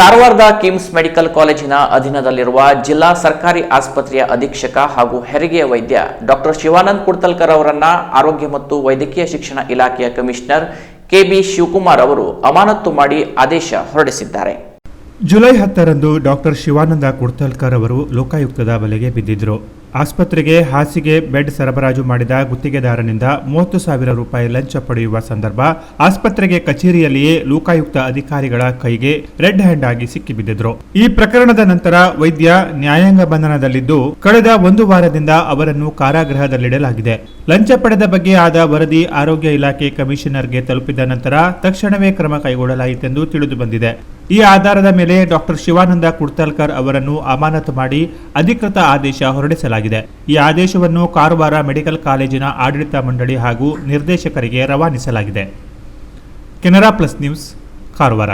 ಕಾರವಾರದ ಕಿಮ್ಸ್ ಮೆಡಿಕಲ್ ಕಾಲೇಜಿನ ಅಧೀನದಲ್ಲಿರುವ ಜಿಲ್ಲಾ ಸರ್ಕಾರಿ ಆಸ್ಪತ್ರೆಯ ಅಧೀಕ್ಷಕ ಹಾಗೂ ಹೆರಿಗೆಯ ವೈದ್ಯ ಡಾಕ್ಟರ್ ಶಿವಾನಂದ್ ಕುಡ್ತಲ್ಕರ್ ಅವರನ್ನ ಆರೋಗ್ಯ ಮತ್ತು ವೈದ್ಯಕೀಯ ಶಿಕ್ಷಣ ಇಲಾಖೆಯ ಕಮಿಷನರ್ ಕೆಬಿ ಶಿವಕುಮಾರ್ ಅವರು ಅಮಾನತು ಮಾಡಿ ಆದೇಶ ಹೊರಡಿಸಿದ್ದಾರೆ. ಜುಲೈ ಹತ್ತರಂದು ಡಾಕ್ಟರ್ ಶಿವಾನಂದ ಕುರ್ತಲ್ಕರ್ ಅವರು ಲೋಕಾಯುಕ್ತದ ಬಲೆಗೆ ಬಿದ್ದಿದ್ದರು ಆಸ್ಪತ್ರೆಗೆ ಹಾಸಿಗೆ ಬೆಡ್ ಸರಬರಾಜು ಮಾಡಿದ ಗುತ್ತಿಗೆದಾರನಿಂದ ಮೂವತ್ತು ಸಾವಿರ ರೂಪಾಯಿ ಲಂಚ ಪಡೆಯುವ ಸಂದರ್ಭ ಆಸ್ಪತ್ರೆಗೆ ಕಚೇರಿಯಲ್ಲಿಯೇ ಲೋಕಾಯುಕ್ತ ಅಧಿಕಾರಿಗಳ ಕೈಗೆ ರೆಡ್ ಹ್ಯಾಂಡ್ ಆಗಿ ಸಿಕ್ಕಿಬಿದ್ದಿದ್ರು. ಈ ಪ್ರಕರಣದ ನಂತರ ವೈದ್ಯ ನ್ಯಾಯಾಂಗ ಬಂಧನದಲ್ಲಿದ್ದು ಕಳೆದ ಒಂದು ವಾರದಿಂದ ಅವರನ್ನು ಕಾರಾಗೃಹದಲ್ಲಿಡಲಾಗಿದೆ. ಲಂಚ ಪಡೆದ ಬಗ್ಗೆ ಆದ ವರದಿ ಆರೋಗ್ಯ ಇಲಾಖೆ ಕಮಿಷನರ್ಗೆ ತಲುಪಿದ ನಂತರ ತಕ್ಷಣವೇ ಕ್ರಮ ಕೈಗೊಳ್ಳಲಾಯಿತೆಂದು ತಿಳಿದು ಬಂದಿದೆ. ಈ ಆಧಾರದ ಮೇಲೆ ಡಾಕ್ಟರ್ ಶಿವಾನಂದ ಕುಡ್ತಲ್ಕರ್ ಅವರನ್ನು ಅಮಾನತು ಮಾಡಿ ಅಧಿಕೃತ ಆದೇಶ ಹೊರಡಿಸಲಾಗಿದೆ. ಈ ಆದೇಶವನ್ನು ಕಾರವಾರ ಮೆಡಿಕಲ್ ಕಾಲೇಜಿನ ಆಡಳಿತ ಮಂಡಳಿ ಹಾಗೂ ನಿರ್ದೇಶಕರಿಗೆ ರವಾನಿಸಲಾಗಿದೆ. Canara plus news, Karwar.